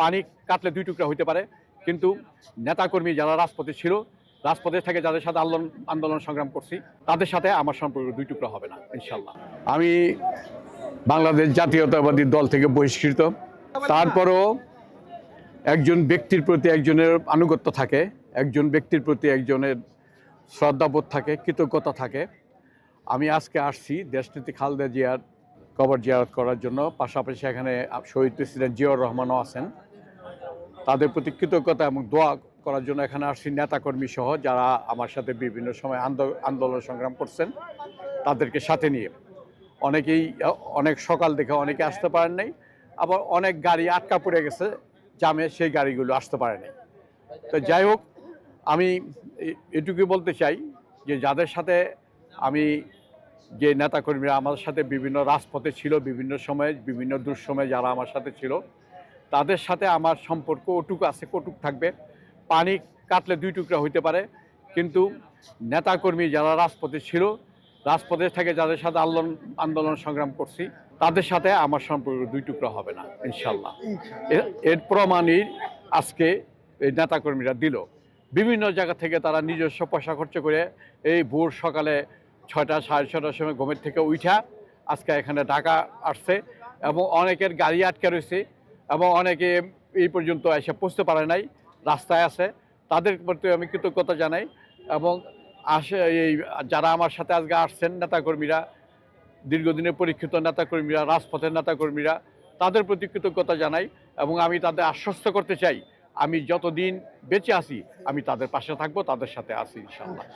পানি কাটলে দুই টুকরা হইতে পারে। কিন্তু নেতাকর্মী যারা রাজপথে ছিল, রাজপথে থেকে যাদের সাথে আন্দোলন আন্দোলন সংগ্রাম করছি, তাদের সাথে আমার সম্পর্ক দুই টুকরা হবে না ইনশাল্লাহ আমি বাংলাদেশ জাতীয়তাবাদী দল থেকে বহিষ্কৃত। তারপরও একজন ব্যক্তির প্রতি একজনের আনুগত্য থাকে, একজন ব্যক্তির প্রতি একজনের শ্রদ্ধাবোধ থাকে, কৃতজ্ঞতা থাকে। আমি আজকে আসছি দেশনীতি খালদা জিয়ার কবর জিয়ারত করার জন্য। পাশাপাশি এখানে শহীদ প্রেসিডেন্ট জিয়াউর রহমানও আছেন। তাদের প্রতি কৃতজ্ঞতা এবং দোয়া করার জন্য এখানে আসছি নেতাকর্মী সহ যারা আমার সাথে বিভিন্ন সময় আন্দো- আন্দোলন সংগ্রাম করছেন, তাদেরকে সাথে নিয়ে। অনেকেই, অনেক সকাল দেখে অনেকে আসতে পারেন নাই, আবার অনেক গাড়ি আটকা পড়ে গেছে, জামে সেই গাড়িগুলো আসতে পারে নাই। তো যাই হোক, আমি এটুকু বলতে চাই যে যাদের সাথে আমি যে নেতাকর্মীরা আমাদের সাথে বিভিন্ন রাজপথে ছিল, বিভিন্ন সময়ে, বিভিন্ন দুঃসময়ে যারা আমার সাথে ছিল তাদের সাথে আমার সম্পর্ক ওটুকু আছে, কটুক থাকবে। পানি কাটলে দুই টুকরা হইতে পারে, কিন্তু নেতাকর্মী যারা রাজপথে ছিল, রাজপথে থেকে যাদের সাথে আন্দোলন আন্দোলন সংগ্রাম করছি, তাদের সাথে আমার সম্পর্ক দুই টুকরা হবে না ইনশাল্লাহ এর- প্রমাণই আজকে এই নেতাকর্মীরা দিল। বিভিন্ন জায়গা থেকে তারা নিজস্ব পয়সা খরচ করে এই ভোর সকালে ছয়টা, সাড়ে ছটার সময় ঘুমের থেকে উঠা আজকে এখানে ঢাকা আসছে এবং অনেকের গাড়ি আটকে রয়েছে। এবং অনেকে এই পর্যন্ত এসে পৌঁছতে পারে নাই, রাস্তায় আছে। তাদের প্রতি আমি কৃতজ্ঞতা জানাই এবং আসে এই যারা আমার সাথে আজকে আসছেন নেতাকর্মীরা, দীর্ঘদিনের পরীক্ষিত নেতাকর্মীরা, রাজপথের নেতাকর্মীরা, তাদের প্রতি কৃতজ্ঞতা জানাই এবং আমি তাদের আশ্বস্ত করতে চাই, আমি যতদিন বেঁচে আছি, আমি তাদের পাশে থাকব, তাদের সাথে আছি ইনশাল্লাহ